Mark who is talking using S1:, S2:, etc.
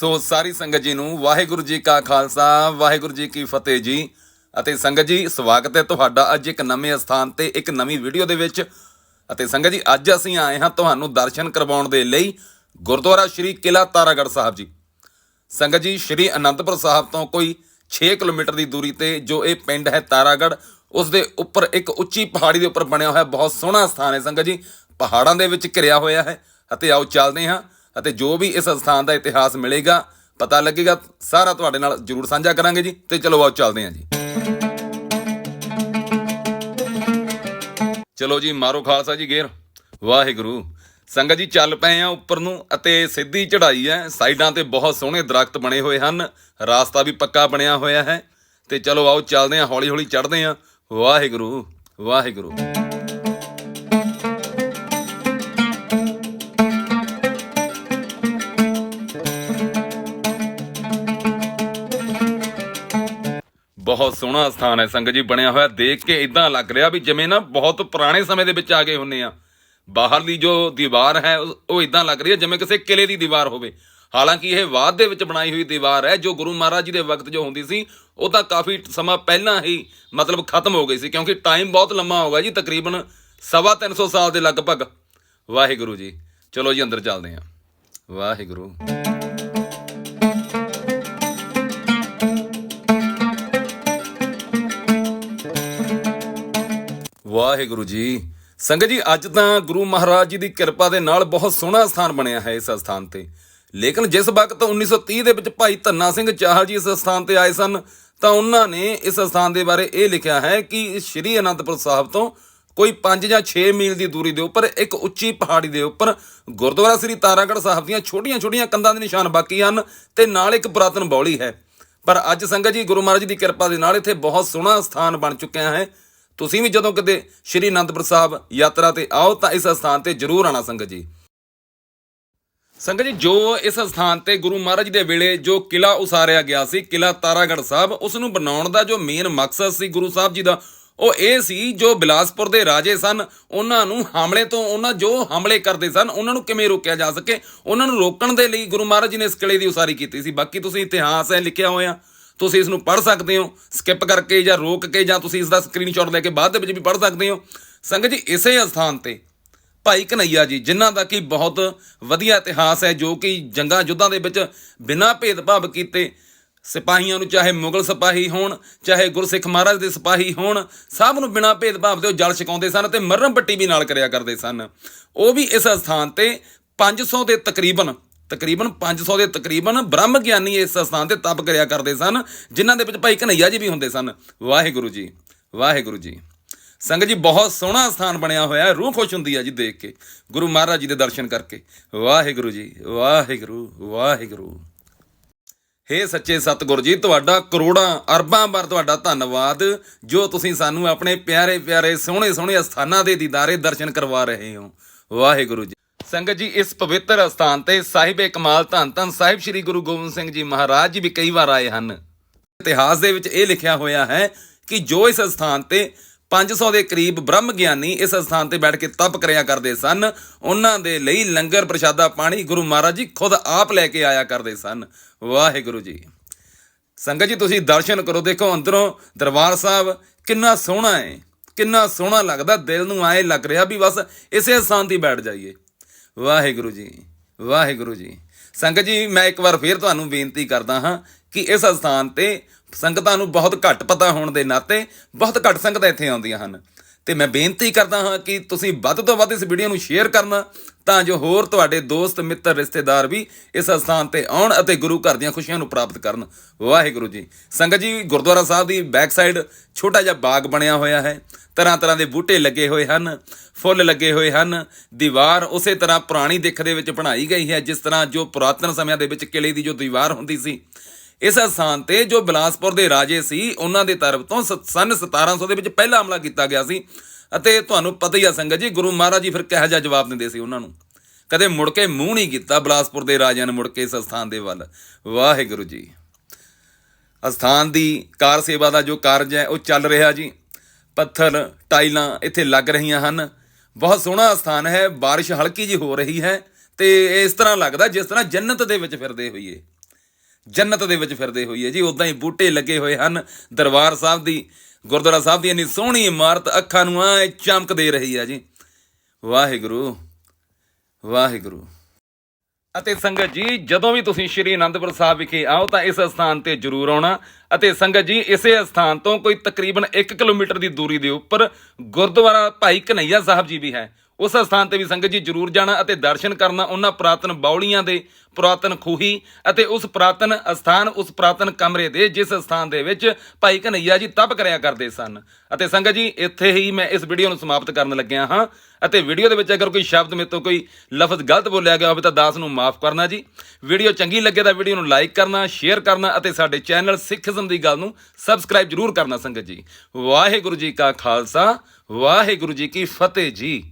S1: ਸੋ ਸਾਰੀ ਸੰਗਤ ਜੀ ਨੂੰ ਵਾਹਿਗੁਰੂ ਜੀ ਕਾ ਖਾਲਸਾ, ਵਾਹਿਗੁਰੂ ਜੀ ਕੀ ਫਤਿਹ ਜੀ। ਅਤੇ ਸੰਗਤ ਜੀ, ਸਵਾਗਤ ਹੈ ਤੁਹਾਡਾ ਅੱਜ ਇੱਕ ਨਵੇਂ ਸਥਾਨ ਤੇ, ਇੱਕ ਨਵੀਂ ਵੀਡੀਓ ਦੇ ਵਿੱਚ। ਅਤੇ ਸੰਗਤ ਜੀ, ਅੱਜ ਅਸੀਂ ਆਏ ਹਾਂ ਤੁਹਾਨੂੰ ਦਰਸ਼ਨ ਕਰਵਾਉਣ ਦੇ ਲਈ ਗੁਰਦੁਆਰਾ ਸ਼੍ਰੀ ਕਿਲਾ ਤਾਰਾਗੜ੍ਹ ਸਾਹਿਬ ਜੀ। ਸੰਗਤ ਜੀ, ਸ਼੍ਰੀ ਅਨੰਦਪੁਰ ਸਾਹਿਬ ਤੋਂ ਕੋਈ 6 ਕਿਲੋਮੀਟਰ ਦੀ ਦੂਰੀ ਤੇ ਜੋ ਇਹ ਪਿੰਡ ਹੈ ਤਾਰਾਗੜ੍ਹ, ਉਸ ਦੇ ਉੱਪਰ ਇੱਕ ਉੱਚੀ ਪਹਾੜੀ ਦੇ ਉੱਪਰ ਬਣਿਆ ਹੋਇਆ ਬਹੁਤ ਸੋਹਣਾ ਸਥਾਨ ਹੈ ਸੰਗਤ ਜੀ। ਪਹਾੜਾਂ ਦੇ ਵਿੱਚ ਘਿਰਿਆ ਹੋਇਆ ਹੈ। ਅਤੇ ਆਓ ਚੱਲਦੇ ਹਾਂ। ਅਤੇ ਜੋ ਵੀ ਇਸ ਸਥਾਨ ਦਾ ਇਤਿਹਾਸ ਮਿਲੇਗਾ, ਪਤਾ ਲੱਗੇਗਾ, ਸਾਰਾ ਤੁਹਾਡੇ ਨਾਲ ਜਰੂਰ ਸਾਂਝਾ ਕਰਾਂਗੇ ਜੀ। ਤੇ ਚਲੋ ਆਓ, ਚੱਲਦੇ ਹਾਂ ਜੀ। ਚਲੋ ਜੀ, ਮਾਰੋ ਖਾਲਸਾ ਜੀ ਗੇਰ। ਵਾਹਿਗੁਰੂ। ਸੰਗਤ ਜੀ, ਚੱਲ ਪਏ ਆ ਉੱਪਰ ਨੂੰ ਅਤੇ ਸਿੱਧੀ ਚੜ੍ਹਾਈ ਹੈ। ਸਾਈਡਾਂ ਤੇ ਬਹੁਤ ਸੋਹਣੇ ਦਰਖਤ ਬਣੇ ਹੋਏ ਹਨ। ਰਾਸਤਾ ਵੀ ਪੱਕਾ ਬਣਿਆ ਹੋਇਆ ਹੈ। ਤੇ ਚਲੋ ਆਓ, ਚੱਲਦੇ ਆ ਹੌਲੀ ਹੌਲੀ ਚੜ੍ਹਦੇ ਆ ਵਾਹਿਗੁਰੂ ਵਾਹਿਗੁਰੂ। ਬਹੁਤ ਸੋਹਣਾ ਸਥਾਨ ਹੈ। ਸੰਗਤ ਜੀ, ਬਣਿਆ ਹੋਇਆ ਦੇਖ ਕੇ ਇਦਾਂ ਲੱਗ ਰਿਹਾ ਵੀ ਜਿਵੇਂ ਨਾ ਬਹੁਤ ਪੁਰਾਣੇ ਸਮੇਂ ਦੇ ਵਿੱਚ ਆ ਗਏ ਹੁੰਨੇ ਆ। ਬਾਹਰਲੀ ਜੋ ਦੀਵਾਰ ਹੈ, ਉਹ- ਉਹ ਇਦਾਂ ਲੱਗ ਰਹੀ ਹੈ ਜਿਵੇਂ ਕਿਸੇ ਕਿਲੇ ਦੀ ਦੀਵਾਰ ਹੋਵੇ। ਹਾਲਾਂਕਿ ਇਹ ਬਾਅਦ ਦੇ ਵਿੱਚ ਬਣਾਈ ਹੋਈ ਦੀਵਾਰ ਹੈ, ਜੋ ਗੁਰੂ ਮਹਾਰਾਜ ਜੀ ਦੇ ਵਕਤ ਜੋ ਹੁੰਦੀ ਸੀ, ਉਹ ਤਾਂ ਕਾਫੀ ਸਮਾਂ ਪਹਿਲਾਂ ਹੀ ਮਤਲਬ ਖਤਮ ਹੋ ਗਈ ਸੀ, ਕਿਉਂਕਿ ਟਾਈਮ ਬਹੁਤ ਲੰਮਾ ਹੋ ਗਿਆ ਜੀ, ਤਕਰੀਬਨ ਸਵਾ ਤਿੰਨ ਸੌ ਸਾਲ ਦੇ ਲਗਭਗ। ਵਾਹਿਗੁਰੂ ਜੀ। ਚਲੋ ਜੀ, ਅੰਦਰ ਚੱਲਦੇ ਹਾਂ। ਵਾਹਿਗੁਰੂ। ਵਾਹਿਗੁਰੂ ਜੀ। ਸੰਗਤ ਜੀ, ਅੱਜ ਤਾਂ ਗੁਰੂ ਮਹਾਰਾਜ ਜੀ ਦੀ ਕਿਰਪਾ ਦੇ ਨਾਲ ਬਹੁਤ ਸੋਹਣਾ ਸਥਾਨ ਬਣਿਆ ਹੈ ਇਸ ਸਥਾਨ ਤੇ। ਲੇਕਿਨ ਜਿਸ ਵਕਤ 1930 ਦੇ ਵਿੱਚ ਭਾਈ ਧੰਨਾ ਸਿੰਘ ਚਾਹਲ ਜੀ ਇਸ ਸਥਾਨ ਤੇ ਆਏ ਸਨ, ਤਾਂ ਉਹਨਾਂ ਨੇ ਇਸ ਸਥਾਨ ਦੇ ਬਾਰੇ ਇਹ ਲਿਖਿਆ ਹੈ ਕਿ ਸ਼੍ਰੀ ਅਨੰਦਪੁਰ ਸਾਹਿਬ ਤੋਂ ਕੋਈ 5 ਜਾਂ 6 ਮੀਲ ਦੀ ਦੂਰੀ ਦੇ ਉੱਪਰ, ਇੱਕ ਉੱਚੀ ਪਹਾੜੀ ਦੇ ਉੱਪਰ ਗੁਰਦੁਆਰਾ ਸ੍ਰੀ ਤਾਰਾਗੜ੍ਹ ਸਾਹਿਬ ਦੀਆਂ ਛੋਟੀਆਂ-ਛੋਟੀਆਂ ਕੰਧਾਂ ਦੇ ਨਿਸ਼ਾਨ ਬਾਕੀ ਹਨ ਤੇ ਨਾਲ ਇੱਕ ਪੁਰਾਤਨ ਬੌਲੀ ਹੈ। ਪਰ ਅੱਜ ਸੰਗਤ ਜੀ, ਗੁਰੂ ਮਹਾਰਾਜ ਦੀ ਕਿਰਪਾ ਦੇ ਨਾਲ ਇੱਥੇ ਬਹੁਤ ਸੋਹਣਾ ਸਥਾਨ ਬਣ ਚੁੱਕਿਆ ਹੈ। ਤੁਸੀਂ ਵੀ ਜਦੋਂ ਕਿਤੇ ਸ਼੍ਰੀ ਅਨੰਦਪੁਰ ਸਾਹਿਬ ਯਾਤਰਾ ਤੇ ਆਓ ਤਾਂ ਇਸ ਸਥਾਨ ਤੇ ਜ਼ਰੂਰ ਆਣਾ ਸੰਗਤ ਜੀ। ਸੰਗਤ ਜੀ, ਜੋ ਇਸ ਸਥਾਨ ਤੇ ਗੁਰੂ ਮਹਾਰਾਜ ਦੇ ਵੇਲੇ ਜੋ ਕਿਲਾ ਉਸਾਰਿਆ ਗਿਆ ਸੀ ਕਿਲਾ ਤਾਰਾਗੜ੍ਹ ਸਾਹਿਬ, ਉਸ ਨੂੰ ਬਣਾਉਣ ਦਾ ਜੋ ਮੇਨ ਮਕਸਦ ਸੀ ਗੁਰੂ ਸਾਹਿਬ ਜੀ ਦਾ, ਉਹ ਇਹ ਸੀ ਜੋ ਬਿਲਾਸਪੁਰ ਦੇ ਰਾਜੇ ਸਨ, ਉਹਨਾਂ ਨੂੰ ਹਮਲੇ ਤੋਂ, ਉਹਨਾਂ ਜੋ ਹਮਲੇ ਕਰਦੇ ਸਨ, ਉਹਨਾਂ ਨੂੰ ਕਿਵੇਂ ਰੋਕਿਆ ਜਾ ਸਕੇ, ਉਹਨਾਂ ਨੂੰ ਰੋਕਣ ਦੇ ਲਈ ਗੁਰੂ ਮਹਾਰਾਜ ਜੀ ਨੇ ਇਸ ਕਿਲੇ ਦੀ ਉਸਾਰੀ ਕੀਤੀ ਸੀ। ਬਾਕੀ ਤੁਸੀਂ ਇਤਿਹਾਸ ਹੈ ਲਿਖਿਆ ਹੋਇਆ। ਤੁਸੀਂ ਇਸ ਨੂੰ ਪੜ੍ਹ ਸਕਦੇ ਹੋ ਸਕਿਪ ਕਰਕੇ ਜਾਂ ਰੋਕ ਕੇ ਜਾਂ ਤੁਸੀਂ ਇਸ ਦਾ ਸਕਰੀਨਸ਼ਾਟ ਲੈ ਕੇ ਬਾਅਦ ਦੇ ਵਿੱਚ ਵੀ ਪੜ੍ਹ ਸਕਦੇ ਹੋ। ਸੰਗਤ ਜੀ, ਇਸੇ ਅਸਥਾਨ ਤੇ ਭਾਈ ਕਨਈਆ ਜੀ, ਜਿਨ੍ਹਾਂ ਦਾ ਕਿ ਬਹੁਤ ਵਧੀਆ ਇਤਿਹਾਸ ਹੈ, ਜੋ ਕਿ ਜੰਗਾਂ ਯੁੱਧਾਂ ਦੇ ਵਿੱਚ ਬਿਨਾਂ ਭੇਦਭਾਵ ਕੀਤੇ ਸਿਪਾਹੀਆਂ ਨੂੰ ਚਾਹੇ ਮੁਗਲ ਸਿਪਾਹੀ ਹੋਣ, ਚਾਹੇ ਗੁਰਸਿੱਖ ਮਹਾਰਾਜ ਦੇ ਸਿਪਾਹੀ ਹੋਣ, ਸਭ ਨੂੰ ਬਿਨਾਂ ਭੇਦਭਾਵ ਦੇ ਉਹ ਜਲ ਛਕਾਉਂਦੇ ਸਨ ਤੇ ਮਰਮ ਪੱਟੀ ਵੀ ਨਾਲ ਕਰਿਆ ਕਰਦੇ ਸਨ। ਉਹ ਵੀ ਇਸ ਸਥਾਨ ਤੇ 500 ਦੇ ਤਕਰੀਬਨ ਤਕਰੀਬਨ 500 ਦੇ ਤਕਰੀਬਨ ਬ੍ਰਹਮ ਗਿਆਨੀ ਇਸ ਸਥਾਨ ਤੇ ਤਪ ਕਰਿਆ ਕਰਦੇ ਸਨ, ਜਿਨ੍ਹਾਂ ਦੇ ਵਿੱਚ ਭਾਈ ਕਨਈਆ ਜੀ ਵੀ ਹੁੰਦੇ ਸਨ। ਵਾਹਿਗੁਰੂ ਜੀ ਵਾਹਿਗੁਰੂ ਜੀ। ਸੰਗਤ ਜੀ, ਬਹੁਤ ਸੋਹਣਾ ਸਥਾਨ ਬਣਿਆ ਹੋਇਆ ਰੂਹ ਖੁਸ਼ ਹੁੰਦੀ ਹੈ ਜੀ ਦੇਖ ਕੇ, ਗੁਰੂ ਮਹਾਰਾਜ ਜੀ ਦੇ ਦਰਸ਼ਨ ਕਰਕੇ। ਵਾਹਿਗੁਰੂ ਜੀ, ਵਾਹਿਗੁਰੂ ਵਾਹਿਗੁਰੂ। ਹੇ ਸੱਚੇ ਸਤਿਗੁਰ ਜੀ, ਤੁਹਾਡਾ ਕਰੋੜਾਂ, ਅਰਬਾਂ ਵਾਰ ਤੁਹਾਡਾ ਧੰਨਵਾਦ, ਜੋ ਤੁਸੀਂ ਸਾਨੂੰ ਆਪਣੇ ਪਿਆਰੇ ਪਿਆਰੇ, ਸੋਹਣੇ ਸੋਹਣੇ ਅਸਥਾਨਾਂ ਦੇ ਦੀਦਾਰੇ ਦਰਸ਼ਨ ਕਰਵਾ ਰਹੇ ਹੋ। ਵਾਹਿਗੁਰੂ ਜੀ। ਸੰਗਤ ਜੀ, ਇਸ ਪਵਿੱਤਰ ਸਥਾਨ ਤੇ ਸਾਹਿਬੇ ਕਮਾਲ ਧੰਨ ਧੰਨ ਸਾਹਿਬ ਸ੍ਰੀ ਗੁਰੂ ਗੋਬਿੰਦ ਸਿੰਘ ਜੀ ਮਹਾਰਾਜ ਜੀ ਵੀ ਕਈ ਵਾਰ ਆਏ ਹਨ। ਇਤਿਹਾਸ ਦੇ ਵਿੱਚ ਇਹ ਲਿਖਿਆ ਹੋਇਆ ਹੈ ਕਿ ਜੋ ਇਸ ਸਥਾਨ ਤੇ 500 ਦੇ ਕਰੀਬ ਬ੍ਰਹਮ ਗਿਆਨੀ ਇਸ ਸਥਾਨ ਤੇ ਬੈਠ ਕੇ ਤਪ ਕਰਿਆ ਕਰਦੇ ਸਨ, ਉਹਨਾਂ ਦੇ ਲਈ ਲੰਗਰ, ਪ੍ਰਸ਼ਾਦਾ ਪਾਣੀ ਗੁਰੂ ਮਹਾਰਾਜ ਜੀ ਖੁਦ ਆਪ ਲੈ ਕੇ ਆਇਆ ਕਰਦੇ ਸਨ। ਵਾਹਿਗੁਰੂ ਜੀ। ਸੰਗਤ ਜੀ, ਤੁਸੀਂ ਦਰਸ਼ਨ ਕਰੋ, ਦੇਖੋ ਅੰਦਰੋਂ ਦਰਬਾਰ ਸਾਹਿਬ ਕਿੰਨਾ ਸੋਹਣਾ ਹੈ ਕਿੰਨਾ ਸੋਹਣਾ ਲੱਗਦਾ, ਦਿਲ ਨੂੰ ਆਏ ਲੱਗ ਰਿਹਾ ਵੀ ਬਸ ਇਸੇ ਸਥਾਨ ਤੇ ਬੈਠ ਜਾਈਏ। ਵਾਹਿਗੁਰੂ ਜੀ ਵਾਹਿਗੁਰੂ ਜੀ। ਸੰਗਤ ਜੀ, ਮੈਂ ਇੱਕ ਵਾਰ ਫੇਰ ਤੁਹਾਨੂੰ ਬੇਨਤੀ ਕਰਦਾ ਹਾਂ ਕਿ ਇਸ ਸਥਾਨ ਤੇ ਸੰਗਤਾਂ ਨੂੰ ਬਹੁਤ ਘੱਟ ਪਤਾ ਹੋਣ ਦੇ ਨਾਤੇ ਬਹੁਤ ਘੱਟ ਸੰਗਤਾਂ ਇੱਥੇ ਆਉਂਦੀਆਂ ਹਨ। ਤੇ ਮੈਂ ਬੇਨਤੀ ਕਰਦਾ ਹਾਂ ਕਿ ਤੁਸੀਂ ਵੱਧ ਤੋਂ ਵੱਧ ਇਸ ਵੀਡੀਓ ਨੂੰ ਸ਼ੇਅਰ ਕਰਨਾ, ਤਾਂ ਜੋ ਹੋਰ ਤੁਹਾਡੇ ਦੋਸਤ, ਮਿੱਤਰ, ਰਿਸ਼ਤੇਦਾਰ ਵੀ ਇਸ ਸਥਾਨ ਤੇ ਆਉਣ ਅਤੇ ਗੁਰੂ ਘਰ ਦੀਆਂ ਖੁਸ਼ੀਆਂ ਨੂੰ ਪ੍ਰਾਪਤ ਕਰਨ। ਵਾਹਿਗੁਰੂ ਜੀ। ਸੰਗਤ ਜੀ, ਗੁਰਦੁਆਰਾ ਸਾਹਿਬ ਦੀ ਬੈਕ ਸਾਈਡ ਛੋਟਾ ਜਿਹਾ ਬਾਗ ਬਣਿਆ ਹੋਇਆ ਹੈ। ਤਰ੍ਹਾਂ ਤਰ੍ਹਾਂ ਦੇ ਬੂਟੇ ਲੱਗੇ ਹੋਏ ਹਨ, ਫੁੱਲ ਲੱਗੇ ਹੋਏ ਹਨ, ਦੀਵਾਰ ਉਸੇ ਤਰ੍ਹਾਂ ਪੁਰਾਣੀ ਦਿੱਖ ਦੇ ਵਿੱਚ ਬਣਾਈ ਗਈ ਹੈ, ਜਿਸ ਤਰ੍ਹਾਂ ਜੋ ਪੁਰਾਤਨ ਸਮਿਆਂ ਦੇ ਵਿੱਚ ਕਿਲੇ ਦੀ ਜੋ ਦੀਵਾਰ ਹੁੰਦੀ ਸੀ ਇਸ ਸਥਾਨ ਤੇ ਜੋ ਬਿਲਾਸਪੁਰ ਦੇ ਰਾਜੇ ਸੀ, ਉਹਨਾਂ ਦੇ ਤਰਫ ਤੋਂ ਸ- ਸੰਨ 1700 ਦੇ ਵਿੱਚ ਪਹਿਲਾ ਹਮਲਾ ਕੀਤਾ ਗਿਆ ਸੀ ਅਤੇ ਤੁਹਾਨੂੰ ਪਤਾ ਹੀ ਆ ਸੰਗਤ ਜੀ, ਗੁਰੂ ਮਹਾਰਾਜ ਜੀ ਫਿਰ ਕਿਹੋ ਜਿਹਾ ਜਵਾਬ ਦਿੰਦੇ ਸੀ ਉਹਨਾਂ ਨੂੰ। ਕਦੇ ਮੁੜ ਕੇ ਮੂੰਹ ਨਹੀਂ ਕੀਤਾ ਬਿਲਾਸਪੁਰ ਦੇ ਰਾਜਿਆਂ ਨੇ ਮੁੜ ਕੇ ਇਸ ਸਥਾਨ ਦੇ ਵੱਲ। ਵਾਹਿਗੁਰੂ ਜੀ। ਅਸਥਾਨ ਦੀ ਕਾਰ ਸੇਵਾ ਦਾ ਜੋ ਕਾਰਜ ਹੈ, ਉਹ ਚੱਲ ਰਿਹਾ ਜੀ। ਪੱਥਰ, ਟਾਈਲਾਂ ਇੱਥੇ ਲੱਗ ਰਹੀਆਂ ਹਨ। ਬਹੁਤ ਸੋਹਣਾ ਸਥਾਨ ਹੈ, ਬਾਰਿਸ਼ ਹਲਕੀ ਜੀ ਹੋ ਰਹੀ ਹੈ ਤੇ ਇਸ ਤਰ੍ਹਾਂ ਲੱਗਦਾ ਜਿਸ ਤਰ੍ਹਾਂ ਜੰਨਤ ਦੇ ਵਿੱਚ ਫਿਰਦੇ ਹੋਈਏ। ਜੰਨਤ ਦੇ ਵਿੱਚ ਫਿਰਦੇ ਹੋਈ ਹੈ ਜੀ। ਉਦਾਂ ਹੀ ਬੂਟੇ ਲੱਗੇ ਹੋਏ ਹਨ ਦਰਬਾਰ ਸਾਹਿਬ ਦੀ, ਗੁਰਦੁਆਰਾ ਸਾਹਿਬ ਦੀ। ਇੰਨੀ ਸੋਹਣੀ ਇਮਾਰਤ ਅੱਖਾਂ ਨੂੰ ਐ ਚਮਕ ਦੇ ਰਹੀ ਹੈ ਜੀ। ਵਾਹਿਗੁਰੂ ਵਾਹਿਗੁਰੂ। ਅਤੇ ਸੰਗਤ ਜੀ, ਜਦੋਂ ਵੀ ਤੁਸੀਂ ਸ਼੍ਰੀ ਅਨੰਦਪੁਰ ਸਾਹਿਬ ਵਿਖੇ ਆਓ ਤਾਂ ਇਸ ਸਥਾਨ ਤੇ ਜ਼ਰੂਰ ਆਉਣਾ। ਅਤੇ ਸੰਗਤ ਜੀ, ਇਸੇ ਸਥਾਨ ਤੋਂ ਕੋਈ ਤਕਰੀਬਨ 1 ਕਿਲੋਮੀਟਰ ਦੀ ਦੂਰੀ ਦੇ ਉੱਪਰ ਗੁਰਦੁਆਰਾ ਭਾਈ ਕਨਈਆ ਸਾਹਿਬ ਜੀ ਵੀ ਹੈ। ਉਸ ਸਥਾਨ ਤੇ ਵੀ ਸੰਗਤ ਜੀ ਜ਼ਰੂਰ ਜਾਣਾ ਅਤੇ ਦਰਸ਼ਨ ਕਰਨਾ, ਉਹਨਾਂ ਪੁਰਾਤਨ ਬਾਉਲੀਆਂ ਦੇ ਪੁਰਾਤਨ ਖੂਹੀ ਅਤੇ ਉਸ ਪੁਰਾਤਨ ਅਸਥਾਨ, ਉਸ ਪੁਰਾਤਨ ਕਮਰੇ ਦੇ, ਜਿਸ ਸਥਾਨ ਦੇ ਵਿੱਚ ਭਾਈ ਕਨਈਆ ਜੀ ਤਪ ਕਰਿਆ ਕਰਦੇ ਸਨ। ਅਤੇ ਸੰਗਤ ਜੀ, ਇੱਥੇ ਹੀ ਮੈਂ ਇਸ ਵੀਡੀਓ ਨੂੰ ਸਮਾਪਤ ਕਰਨ ਲੱਗਿਆ ਹਾਂ। ਅਤੇ ਵੀਡੀਓ ਦੇ ਵਿੱਚ ਅਗਰ ਕੋਈ ਸ਼ਬਦ ਮੇਰੇ ਤੋਂ ਕੋਈ ਲਫ਼ਜ਼ ਗਲਤ ਬੋਲਿਆ ਗਿਆ ਹੋਵੇ ਤਾਂ ਦਾਸ ਨੂੰ ਮਾਫ ਕਰਨਾ ਜੀ। ਵੀਡੀਓ ਚੰਗੀ ਲੱਗੇ ਤਾਂ ਵੀਡੀਓ ਨੂੰ ਲਾਈਕ ਕਰਨਾ, ਸ਼ੇਅਰ ਕਰਨਾ ਅਤੇ ਸਾਡੇ ਚੈਨਲ ਸਿੱਖਜ਼ਮ ਦੀ ਗੱਲ ਨੂੰ ਸਬਸਕ੍ਰਾਈਬ ਜਰੂਰ ਕਰਨਾ ਸੰਗਤ ਜੀ। ਵਾਹਿਗੁਰੂ ਜੀ ਕਾ ਖਾਲਸਾ, ਵਾਹਿਗੁਰੂ ਜੀ ਕੀ ਫਤਿਹ ਜੀ।